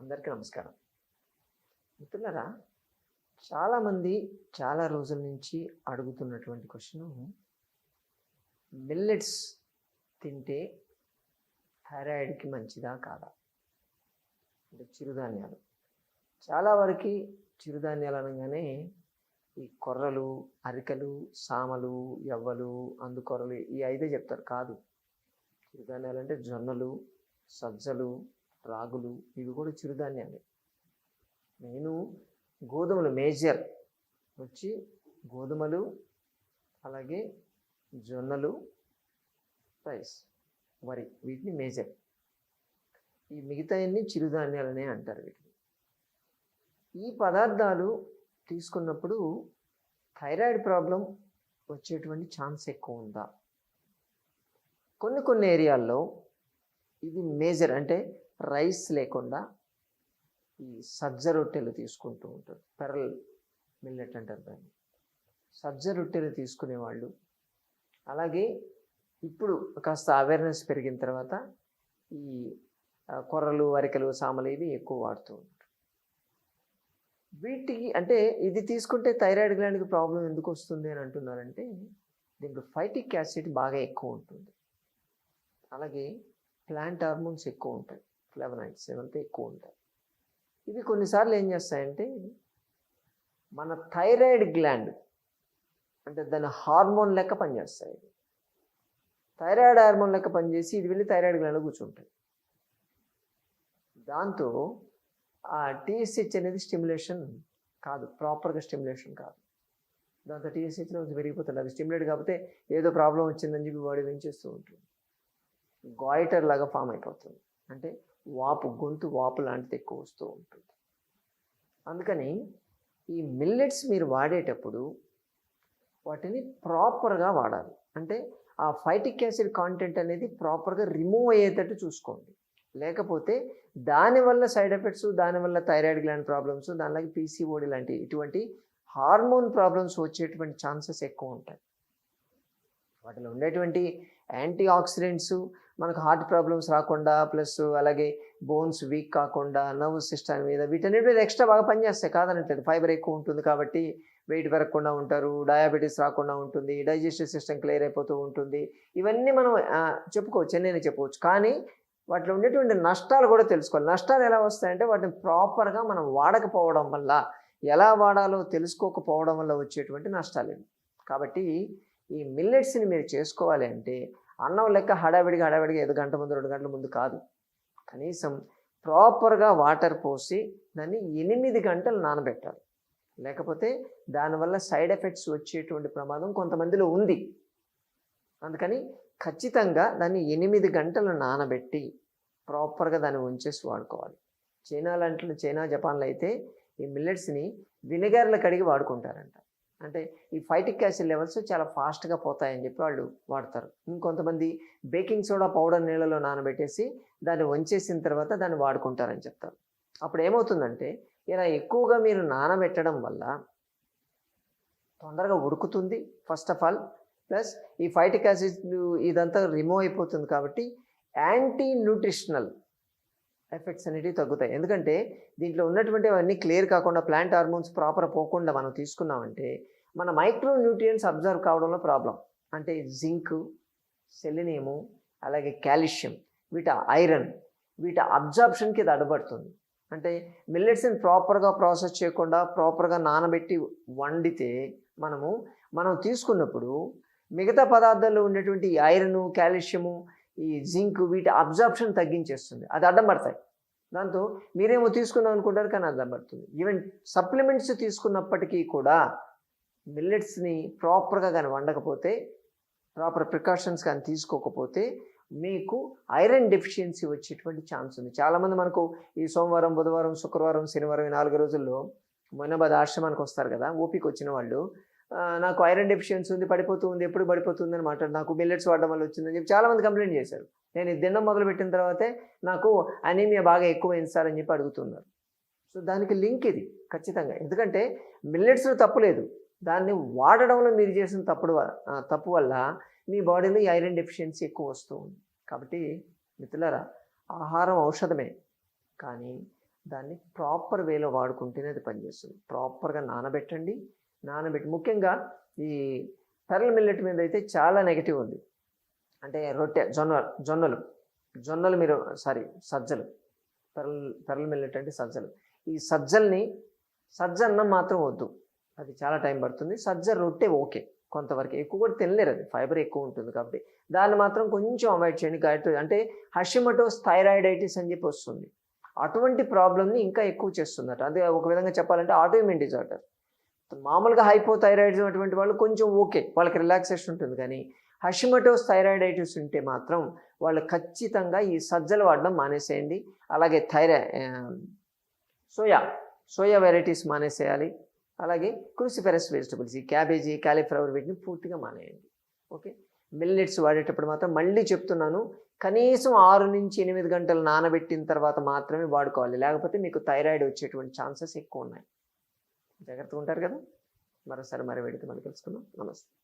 అందరికీ నమస్కారం. మిత్రులరా చాలామంది చాలా రోజుల నుంచి అడుగుతున్నటువంటి క్వశ్చన్ మిల్లెట్స్ తింటే థైరాయిడ్కి మంచిదా కాదా? అంటే చిరుధాన్యాలు. చాలా వరకు చిరుధాన్యాలు అనగానే ఈ కొర్రలు అరికలు సామలు ఎవ్వలు అందుకొర్రలు ఈ ఐదే చెప్తారు. కాదు. చిరుధాన్యాలు అంటే జొన్నలు సజ్జలు రాగులు ఇవి కూడా చిరుధాన్యాలే. నేను గోధుమలు మేజర్ వచ్చి గోధుమలు అలాగే జొన్నలు రైస్ వరి వీటిని మేజర్. ఈ మిగతాయన్ని చిరుధాన్యాలనే అంటారు వీటిని. ఈ పదార్థాలు తీసుకున్నప్పుడు థైరాయిడ్ ప్రాబ్లం వచ్చేటువంటి ఛాన్స్ ఎక్కువ ఉందా? కొన్ని కొన్ని ఏరియాల్లో ఇది మేజర్ అంటే రైస్ లేకుండా ఈ సజ్జ రొట్టెలు తీసుకుంటూ ఉంటారు. పెరల్ మిల్లెట్ అంటారు దాన్ని. సజ్జ రొట్టెలు తీసుకునేవాళ్ళు. అలాగే ఇప్పుడు కాస్త అవేర్నెస్ పెరిగిన తర్వాత ఈ కొర్రలు అరికలు సామలు ఇవి ఎక్కువ వాడుతూ ఉంటారు. వీటికి అంటే ఇది తీసుకుంటే థైరాయిడ్ గ్లాండ్కి ప్రాబ్లం ఎందుకు వస్తుంది అని అంటున్నారంటే దీంట్లో ఫైటిక్ యాసిడ్ బాగా ఎక్కువ ఉంటుంది. అలాగే ప్లాంట్ హార్మోన్స్ ఎక్కువ ఉంటాయి. ఫ్లెవనాయిడ్స్ ఇవంతా ఎక్కువ ఉంటాయి. ఇవి కొన్నిసార్లు ఏం చేస్తాయంటే మన థైరాయిడ్ గ్లాండ్ అంటే దాని హార్మోన్ లెక్క పనిచేస్తాయి. థైరాయిడ్ హార్మోన్ లెక్క పనిచేసి ఇది వెళ్ళి థైరాయిడ్ గ్లాండ్లో కూర్చుంటాయి. దాంతో ఆ టీఎస్హెచ్ అనేది స్టిమ్యులేషన్ కాదు ప్రాపర్గా స్టిమ్యులేషన్ కాదు. దాంతో టీఎస్హెచ్లో పెరిగిపోతుంది అది స్టిమ్యులేట్ కాకపోతే ఏదో ప్రాబ్లం వచ్చిందని చెప్పి బాడీ పెంచేస్తూ ఉంటుంది. గాయిటర్ లాగా ఫామ్ అయిపోతుంది. అంటే వాపు గొంతు వాపు లాంటిది ఎక్కువ వస్తూ ఉంటుంది. అందుకని ఈ మిల్లెట్స్ మీరు వాడేటప్పుడు వాటిని ప్రాపర్గా వాడాలి. అంటే ఆ ఫైటిక్ యాసిడ్ కాంటెంట్ అనేది ప్రాపర్గా రిమూవ్ అయ్యేటట్టు చూసుకోండి. లేకపోతే దానివల్ల సైడ్ ఎఫెక్ట్స్ దానివల్ల థైరాయిడ్ గ్లాండ్ ప్రాబ్లమ్స్ దానిలాగే పీసీఓడి లాంటి ఇటువంటి హార్మోన్ ప్రాబ్లమ్స్ వచ్చేటువంటి ఛాన్సెస్ ఎక్కువ ఉంటాయి. వాటిలో ఉండేటువంటి యాంటీ ఆక్సిడెంట్స్ మనకు హార్ట్ ప్రాబ్లమ్స్ రాకుండా ప్లస్ అలాగే బోన్స్ వీక్ కాకుండా నర్వ్ సిస్టమ్ మీద వీటన్నిటి మీద ఎక్స్ట్రా బాగా పనిచేస్తాయి కాదనట్లేదు. ఫైబర్ ఎక్కువ ఉంటుంది కాబట్టి వెయిట్ పెరగకుండా ఉంటారు డయాబెటీస్ రాకుండా ఉంటుంది డైజెస్టివ్ సిస్టమ్ క్లియర్ అయిపోతూ ఉంటుంది. ఇవన్నీ మనం చెప్పుకోవచ్చు ఎన్నైనా చెప్పవచ్చు కానీ వాటిలో ఉండేటువంటి నష్టాలు కూడా తెలుసుకోవాలి. నష్టాలు ఎలా వస్తాయంటే వాటిని ప్రాపర్గా మనం వాడకపోవడం వల్ల ఎలా వాడాలో తెలుసుకోకపోవడం వల్ల వచ్చేటువంటి నష్టాలు కాబట్టి ఈ మిల్లెట్స్ని మీరు చేసుకోవాలి అంటే అన్నం లెక్క హడావిడిగా హడావిడిగా ఐదు గంట ముందు రెండు గంటల ముందు కాదు. కనీసం ప్రాపర్గా వాటర్ పోసి దాన్ని ఎనిమిది గంటలు నానబెట్టాలి. లేకపోతే దానివల్ల సైడ్ ఎఫెక్ట్స్ వచ్చేటువంటి ప్రమాదం కొంతమందిలో ఉంది. అందుకని ఖచ్చితంగా దాన్ని ఎనిమిది గంటలు నానబెట్టి ప్రాపర్గా దాన్ని ఉంచేసి వాడుకోవాలి. చైనా లాంటి చైనా జపాన్లో అయితే ఈ మిల్లెట్స్ని వినెగర్లో కడిగి వాడుకుంటారంట. అంటే ఈ ఫైటిక్ యాసిడ్ లెవెల్స్ చాలా ఫాస్ట్గా పోతాయని చెప్పి వాళ్ళు వాడతారు. ఇంకొంతమంది బేకింగ్ సోడా పౌడర్ నీళ్ళలో నానబెట్టేసి దాన్ని వంచేసిన తర్వాత దాన్ని వాడుకుంటారని చెప్తారు. అప్పుడు ఏమవుతుందంటే ఇలా ఎక్కువగా మీరు నానబెట్టడం వల్ల తొందరగా ఉడుకుతుంది ఫస్ట్ ఆఫ్ ఆల్ ప్లస్ ఈ ఫైటిక్ యాసిడ్ ఇదంతా రిమూవ్ అయిపోతుంది కాబట్టి యాంటీ న్యూట్రిషనల్ ఎఫెక్ట్స్ అనేటివి తగ్గుతాయి. ఎందుకంటే దీంట్లో ఉన్నటువంటి అవన్నీ క్లియర్ కాకుండా ప్లాంట్ హార్మోన్స్ ప్రాపర్ పోకుండా మనం తీసుకున్నామంటే మన మైక్రో న్యూట్రియంట్స్ అబ్జర్వ్ కావడంలో ప్రాబ్లం. అంటే జింక్ సెలినియము అలాగే కాల్షియం వీటి ఐరన్ వీటి అబ్జార్ప్షన్కి ఇది అడబడుతుంది అంటే మిల్లెట్స్ని ప్రాపర్గా ప్రాసెస్ చేయకుండా ప్రాపర్గా నానబెట్టి వండితే మనము మనం తీసుకున్నప్పుడు మిగతా పదార్థాల్లో ఉండేటువంటి ఐరను కాల్షియము ఈ జింక్ వీటి అబ్జార్ప్షన్ తగ్గించేస్తుంది. అది అడ్డం పడతాయి. దాంతో మీరేమో తీసుకుందాం అనుకుంటారు కానీ అడ్డం పడుతుంది. ఈవెన్ సప్లిమెంట్స్ తీసుకున్నప్పటికీ కూడా మిల్లెట్స్ని ప్రాపర్గా కానీ వండకపోతే ప్రాపర్ ప్రికాషన్స్ కానీ తీసుకోకపోతే మీకు ఐరన్ డెఫిషియన్సీ వచ్చేటువంటి ఛాన్స్ ఉంది. చాలామంది మనకు ఈ సోమవారం బుధవారం శుక్రవారం శనివారం ఈ నాలుగు రోజుల్లో మొన్నబాద్ ఆశ్రమానికి వస్తారు కదా ఓపిక వచ్చిన వాళ్ళు. నాకు ఐరన్ డెఫిషియన్సీ ఉంది పడిపోతూ ఉంది ఎప్పుడు పడిపోతుంది అని మాట్లాడు. నాకు మిల్లెట్స్ వాడడం వల్ల వచ్చిందని చెప్పి చాలామంది కంప్లైంట్ చేశారు. నేను ఇది తినడం మొదలు పెట్టిన తర్వాతే నాకు అనీమియా బాగా ఎక్కువైంది సార్ అని చెప్పి అడుగుతున్నారు. సో దానికి లింక్ ఇది ఖచ్చితంగా. ఎందుకంటే మిల్లెట్స్లో తప్పులేదు దాన్ని వాడడంలో మీరు చేసిన తప్పుడు తప్పు వల్ల మీ బాడీలో ఐరన్ డెఫిషియన్సీ ఎక్కువ వస్తూ ఉంది. కాబట్టి మిత్రులరా ఆహారం ఔషధమే. కానీ దాన్ని ప్రాపర్ వేలో వాడుకుంటేనే అది పనిచేస్తుంది. ప్రాపర్గా నానబెట్టండి నానబెట్టి ముఖ్యంగా ఈ పెరల్ మిల్లెట్ మీద అయితే చాలా నెగిటివ్ ఉంది. అంటే రొట్టె జొన్న జొన్నలు జొన్నలు మీరు సారీ సజ్జలు. పెరల్ పెరల్ మిల్లెట్ అంటే సజ్జలు. ఈ సజ్జల్ని సజ్జ అన్నం మాత్రం వద్దు. అది చాలా టైం పడుతుంది. సజ్జ రొట్టె ఓకే కొంతవరకు. ఎక్కువ కూడా తినలేరు అది. ఫైబర్ ఎక్కువ ఉంటుంది కాబట్టి. దాన్ని మాత్రం కొంచెం అవాయిడ్ చేయండి. గాయత్రి అంటే హషిమటోస్ థైరాయిడైటిస్ అని చెప్పి వస్తుంది. అటువంటి ప్రాబ్లమ్ని ఇంకా ఎక్కువ చేస్తుందట. అదే ఒక విధంగా చెప్పాలంటే ఆటోఇమ్యూన్ డిజార్డర్ మామూలుగా హైపోథైరాయిడ్స్ అటువంటి వాళ్ళు కొంచెం ఓకే వాళ్ళకి రిలాక్సేషన్ ఉంటుంది. కానీ హషిమటోస్ థైరాయిడైటిస్ ఉంటే మాత్రం వాళ్ళు ఖచ్చితంగా ఈ సజ్జలు వాడడం మానేసేయండి. అలాగే థైరా సోయా సోయా వెరైటీస్ మానేసేయాలి. అలాగే క్రూసిఫెరస్ వెజిటబుల్స్ ఈ క్యాబేజీ క్యాలీఫ్లవర్ వీటిని పూర్తిగా మానేయండి. ఓకే? మిల్లెట్స్ వాడేటప్పుడు మాత్రం మళ్ళీ చెప్తున్నాను కనీసం ఆరు నుంచి ఎనిమిది గంటలు నానబెట్టిన తర్వాత మాత్రమే వాడుకోవాలి. లేకపోతే మీకు థైరాయిడ్ వచ్చేటువంటి ఛాన్సెస్ ఎక్కువ ఉన్నాయి. జాగ్రత్తగా ఉంటారు కదా. మరోసారి మరి వెడితే మళ్ళీ కలుసుకుందాం. నమస్తే.